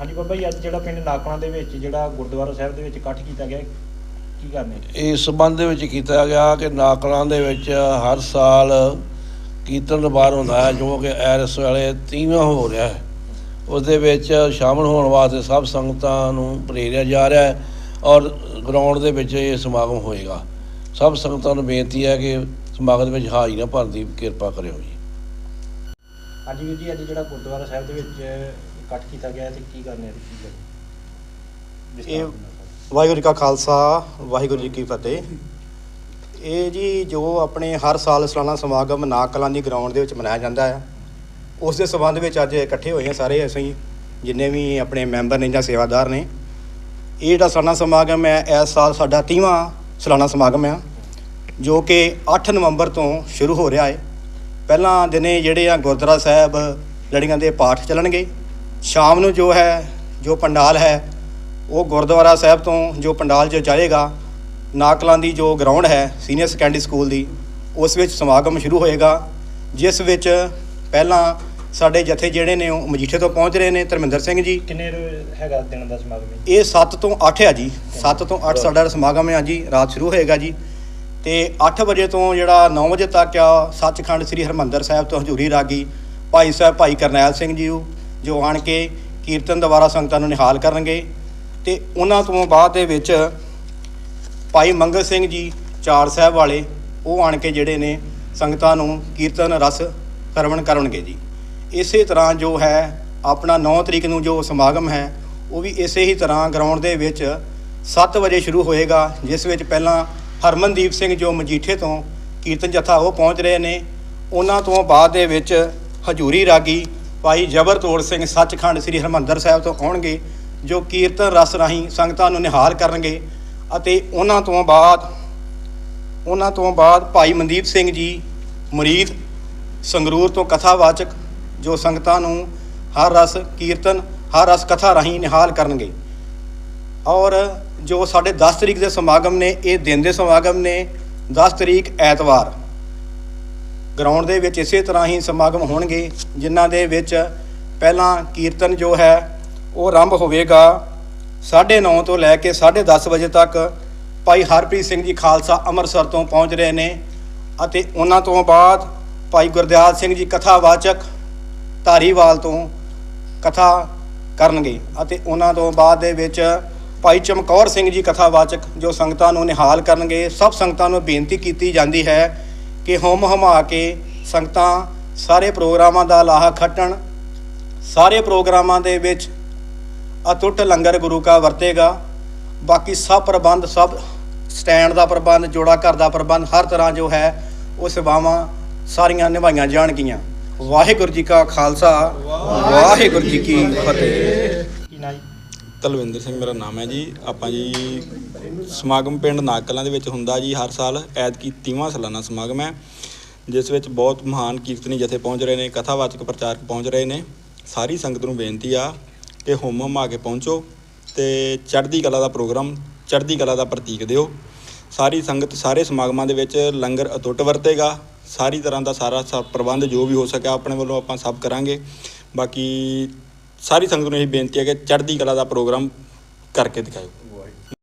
ਹਾਂਜੀ ਬਾਬਾ ਜੀ ਅੱਜ ਜਿਹੜਾ ਪਿੰਡ ਨਾਕਲਾਂ ਦੇ ਵਿੱਚ ਜਿਹੜਾ ਗੁਰਦੁਆਰਾ ਸਾਹਿਬ ਦੇ ਵਿੱਚ ਇਕੱਠ ਕੀਤਾ ਗਿਆ ਕੀ ਕਰਨੇ ਇਸ ਸੰਬੰਧ ਦੇ ਵਿੱਚ ਕੀਤਾ ਗਿਆ ਕਿ ਨਾਕਲਾਂ ਦੇ ਵਿੱਚ ਹਰ ਸਾਲ ਕੀਰਤਨ ਦਰਬਾਰ ਹੁੰਦਾ ਹੈ ਜੋ ਕਿ ਐਰਸ ਵਾਲੇ ਤੀਵਾਂ ਹੋ ਰਿਹਾ ਹੈ। ਉਸ ਦੇ ਵਿੱਚ ਸ਼ਾਮਲ ਹੋਣ ਵਾਸਤੇ ਸਭ ਸੰਗਤਾਂ ਨੂੰ ਪ੍ਰੇਰਿਆ ਜਾ ਰਿਹਾ ਹੈ ਔਰ ਗਰਾਊਂਡ ਦੇ ਵਿੱਚ ਇਹ ਸਮਾਗਮ ਹੋਏਗਾ। ਸਭ ਸੰਗਤਾਂ ਨੂੰ ਬੇਨਤੀ ਹੈ ਕਿ ਸਮਾਗਮ ਵਿੱਚ ਹਾਜ਼ਰੀਆਂ ਭਰਨ ਦੀ ਕਿਰਪਾ ਕਰਿਓ ਜੀ। ਹਾਂਜੀ ਵੀਰ ਜੀ ਅੱਜ ਜਿਹੜਾ ਗੁਰਦੁਆਰਾ ਸਾਹਿਬ ਦੇ ਵਿੱਚ ਇਕੱਠ ਕੀਤਾ ਗਿਆ ਤੇ ਕੀ ਕਰਨੇ ਤੇ ਕੀ ਕਰਨੇ ਇਹ ਵਾਹਿਗੁਰੂ ਜੀ ਕਾ ਖਾਲਸਾ ਵਾਹਿਗੁਰੂ ਜੀ ਕੀ ਫਤਿਹ। ਇਹ ਜੀ ਜੋ ਆਪਣੇ ਹਰ ਸਾਲ ਸਾਲਾਨਾ ਸਮਾਗਮ ਨਾਗ ਕਲਾਂ ਦੀ ਗਰਾਊਂਡ ਦੇ ਵਿੱਚ ਮਨਾਇਆ ਜਾਂਦਾ ਹੈ ਉਸ ਦੇ ਸਬੰਧ ਵਿੱਚ ਅੱਜ ਇਕੱਠੇ ਹੋਏ ਹਾਂ ਸਾਰੇ ਅਸੀਂ ਜਿੰਨੇ ਵੀ ਆਪਣੇ ਮੈਂਬਰ ਨੇ ਜਾਂ ਸੇਵਾਦਾਰ ਨੇ। ਇਹ ਜਿਹੜਾ ਸਾਲਾਨਾ ਸਮਾਗਮ ਹੈ ਇਸ ਸਾਲ ਸਾਡਾ 30ਵਾਂ ਸਾਲਾਨਾ ਸਮਾਗਮ ਆ ਜੋ ਕਿ 8 ਨਵੰਬਰ ਤੋਂ ਸ਼ੁਰੂ ਹੋ ਰਿਹਾ ਹੈ। ਪਹਿਲਾਂ ਦਿਨੇ ਜਿਹੜੇ ਆ ਗੁਰਦੁਆਰਾ ਸਾਹਿਬ ਲੜੀਆਂ ਦੇ ਪਾਠ ਚੱਲਣਗੇ ਸ਼ਾਮ ਨੂੰ ਜੋ ਹੈ ਜੋ ਪੰਡਾਲ ਹੈ ਉਹ ਗੁਰਦੁਆਰਾ ਸਾਹਿਬ ਤੋਂ ਜੋ ਪੰਡਾਲ 'ਚ ਜਾਏਗਾ ਨਾਕਲਾਂ ਦੀ ਜੋ ਗਰਾਊਂਡ ਹੈ ਸੀਨੀਅਰ ਸੈਕੰਡਰੀ ਸਕੂਲ ਦੀ ਉਸ ਵਿੱਚ ਸਮਾਗਮ ਸ਼ੁਰੂ ਹੋਏਗਾ ਜਿਸ ਵਿੱਚ ਪਹਿਲਾਂ ਸਾਡੇ ਜਥੇ ਜਿਹੜੇ ਨੇ ਉਹ ਮਜੀਠੇ ਤੋਂ ਪਹੁੰਚ ਰਹੇ ਨੇ ਧਰਮਿੰਦਰ ਸਿੰਘ ਜੀ। ਕਿੰਨੇ ਹੈਗਾ ਦਿਨ ਦਾ ਸਮਾਗਮ ਜੀ? ਇਹ 7 ਤੋਂ 8 ਆ ਜੀ 7 ਤੋਂ 8 ਸਾਡਾ ਸਮਾਗਮ ਹੈ ਜੀ ਰਾਤ ਸ਼ੁਰੂ ਹੋਏਗਾ ਜੀ। ਤੇ 8 ਵਜੇ ਤੋਂ ਜਿਹੜਾ 9 ਵਜੇ ਤੱਕ ਆ ਸੱਚਖੰਡ ਸ੍ਰੀ ਹਰਮੰਦਰ ਸਾਹਿਬ ਤੋਂ ਹਜ਼ੂਰੀ ਰਾਗੀ ਭਾਈ ਸਾਹਿਬ ਭਾਈ ਕਰਨੈਲ ਸਿੰਘ ਜੀ ਉਹ। ਜੋ ਆਣ ਕੇ ਕੀਰਤਨ ਦੁਆਰਾ ਸੰਗਤਾਂ ਨੂੰ ਨਿਹਾਲ ਕਰਨਗੇ। ਤੇ ਉਹਨਾਂ ਤੋਂ ਬਾਅਦ ਦੇ ਵਿੱਚ ਭਾਈ ਮੰਗਲ ਸਿੰਘ ਜੀ, ਚਾਰ ਸਾਹਿਬ ਵਾਲੇ, ਉਹ ਆਣ ਕੇ ਜਿਹੜੇ ਨੇ ਸੰਗਤਾਂ ਨੂੰ ਕੀਰਤਨ ਰਸ ਸਰਵਣ ਕਰਨਗੇ ਜੀ। ਇਸੇ ਤਰ੍ਹਾਂ ਜੋ ਹੈ, ਆਪਣਾ 9 ਤਰੀਕ ਨੂੰ ਜੋ ਸਮਾਗਮ ਹੈ, ਉਹ ਵੀ ਇਸੇ ਹੀ ਤਰ੍ਹਾਂ ਗਰਾਊਂਡ ਦੇ ਵਿੱਚ 7 ਵਜੇ ਸ਼ੁਰੂ ਹੋਏਗਾ, ਜਿਸ ਵਿੱਚ ਪਹਿਲਾਂ ਹਰਮਨਦੀਪ ਸਿੰਘ ਜੋ ਮਜੀਠੇ ਤੋਂ ਕੀਰਤਨ ਜਥਾ ਉਹ ਪਹੁੰਚ ਰਹੇ ਨੇ। ਉਹਨਾਂ ਤੋਂ ਬਾਅਦ ਦੇ ਵਿੱਚ ਹਜੂਰੀ ਰਾਗੀ ਭਾਈ ਜਬਰਤੋੜ ਸਿੰਘ ਸੱਚਖੰਡ ਸ੍ਰੀ ਹਰਮੰਦਰ ਸਾਹਿਬ ਤੋਂ ਆਉਣਗੇ, ਜੋ ਕੀਰਤਨ ਰਸ ਰਾਹੀਂ ਸੰਗਤਾਂ ਨੂੰ ਨਿਹਾਲ ਕਰਨਗੇ ਅਤੇ ਉਹਨਾਂ ਤੋਂ ਬਾਅਦ, ਉਹਨਾਂ ਤੋਂ ਬਾਅਦ ਭਾਈ ਮਨਦੀਪ ਸਿੰਘ ਜੀ ਮੁਰੀਦ ਸੰਗਰੂਰ ਤੋਂ ਕਥਾਵਾਚਕ, ਜੋ ਸੰਗਤਾਂ ਨੂੰ ਹਰ ਰਸ ਕੀਰਤਨ, ਹਰ ਰਸ ਕਥਾ ਰਾਹੀਂ ਨਿਹਾਲ ਕਰਨਗੇ। ਔਰ ਜੋ ਸਾਡੇ 10 ਤਰੀਕ ਦੇ ਸਮਾਗਮ ਨੇ, ਇਹ ਦਿਨ ਦੇ ਸਮਾਗਮ ਨੇ 10 ਤਰੀਕ ਐਤਵਾਰ। ਗਰਾਊਂਡ ਦੇ ਵਿੱਚ ਇਸੇ ਤਰ੍ਹਾਂ ਹੀ ਸਮਾਗਮ ਹੋਣਗੇ, ਜਿਨ੍ਹਾਂ ਦੇ ਵਿੱਚ ਪਹਿਲਾਂ ਕੀਰਤਨ ਜੋ ਹੈ, ਉਹ ਆਰੰਭ ਹੋਵੇਗਾ 9:30 ਤੋਂ ਲੈ ਕੇ 10:30 ਵਜੇ ਤੱਕ। ਭਾਈ ਹਰਪ੍ਰੀਤ ਸਿੰਘ ਜੀ ਖਾਲਸਾ ਅੰਮ੍ਰਿਤਸਰ ਤੋਂ ਪਹੁੰਚ ਰਹੇ ਨੇ ਅਤੇ ਉਹਨਾਂ ਤੋਂ ਬਾਅਦ ਭਾਈ ਗੁਰਦਿਆਲ ਸਿੰਘ ਜੀ ਕਥਾਵਾਚਕ ਧਾਰੀਵਾਲ ਤੋਂ ਕਥਾ ਕਰਨਗੇ ਅਤੇ ਉਹਨਾਂ ਤੋਂ ਬਾਅਦ ਦੇ ਵਿੱਚ ਭਾਈ ਚਮਕੌਰ ਸਿੰਘ ਜੀ ਕਥਾਵਾਚਕ ਜੋ ਸੰਗਤਾਂ ਨੂੰ ਨਿਹਾਲ ਕਰਨਗੇ, ਸਭ ਸੰਗਤਾਂ ਨੂੰ ਬੇਨਤੀ ਕੀਤੀ ਜਾਂਦੀ ਹੈ ਕਿ ਹੁਮ ਹਮਾ ਕੇ ਸੰਗਤਾਂ ਸਾਰੇ ਪ੍ਰੋਗਰਾਮਾਂ ਦਾ ਲਾਹਾ ਖੱਟਣ, ਸਾਰੇ ਪ੍ਰੋਗਰਾਮਾਂ ਦੇ ਵਿੱਚ ਅਟੁੱਟ ਲੰਗਰ ਗੁਰੂ ਕਾ ਵਰਤੇਗਾ। ਬਾਕੀ ਸਭ ਪ੍ਰਬੰਧ, ਸਭ ਸਟੈਂਡ ਦਾ ਪ੍ਰਬੰਧ, ਜੋੜਾ ਘਰ ਦਾ ਪ੍ਰਬੰਧ, ਹਰ ਤਰ੍ਹਾਂ ਜੋ ਹੈ, ਉਹ ਸੇਵਾਵਾਂ ਸਾਰੀਆਂ ਨਿਭਾਈਆਂ ਜਾਣਗੀਆਂ। ਵਾਹਿਗੁਰੂ ਜੀ ਕਾ ਖਾਲਸਾ, ਵਾਹਿਗੁਰੂ ਜੀ ਕੀ ਫਤਿਹ। ਤਲਵਿੰਦਰ ਸਿੰਘ ਮੇਰਾ ਨਾਮ ਹੈ ਜੀ। ਆਪਾਂ ਜੀ ਸਮਾਗਮ ਪਿੰਡ ਨਾਗਕਲਾਂ ਦੇ ਵਿੱਚ ਹੁੰਦਾ ਜੀ। ਹਰ ਸਾਲ ਐਤਕੀ 30ਵਾਂ ਸਾਲਾਨਾ ਸਮਾਗਮ ਹੈ। ਜਿਸ ਵਿੱਚ ਬਹੁਤ ਮਹਾਨ ਕੀਰਤਨੀ ਜਥੇ ਪਹੁੰਚ ਰਹੇ ਨੇ, ਕਥਾਵਾਚਕ ਪ੍ਰਚਾਰਕ ਪਹੁੰਚ ਰਹੇ ਨੇ। ਸਾਰੀ ਸੰਗਤ ਨੂੰ ਬੇਨਤੀ ਆ ਕਿ ਹੁਮ ਆ ਕੇ ਪਹੁੰਚੋ ਤੇ ਚੜ੍ਹਦੀ ਕਲਾ ਦਾ ਪ੍ਰੋਗਰਾਮ, ਚੜ੍ਹਦੀ ਕਲਾ ਦਾ ਪ੍ਰਤੀਕ ਦਿਓ। ਸਾਰੀ ਸੰਗਤ ਸਾਰੇ ਸਮਾਗਮਾਂ ਦੇ ਵਿੱਚ ਲੰਗਰ ਅਟੁੱਟ ਵਰਤੇਗਾ। ਸਾਰੀ ਤਰ੍ਹਾਂ ਦਾ ਸਾਰਾ ਸਭ ਪ੍ਰਬੰਧ ਜੋ ਵੀ ਹੋ ਸਕਿਆ ਆਪਣੇ ਵੱਲੋਂ ਆਪਾਂ ਸਭ ਕਰਾਂਗੇ। ਬਾਕੀ ਸਾਰੀ ਸੰਗਤ ਨੂੰ ਇਹ ਬੇਨਤੀ ਹੈ ਕਿ ਚੜ੍ਹਦੀ ਕਲਾ ਦਾ ਪ੍ਰੋਗਰਾਮ ਕਰਕੇ ਦਿਖਾਓ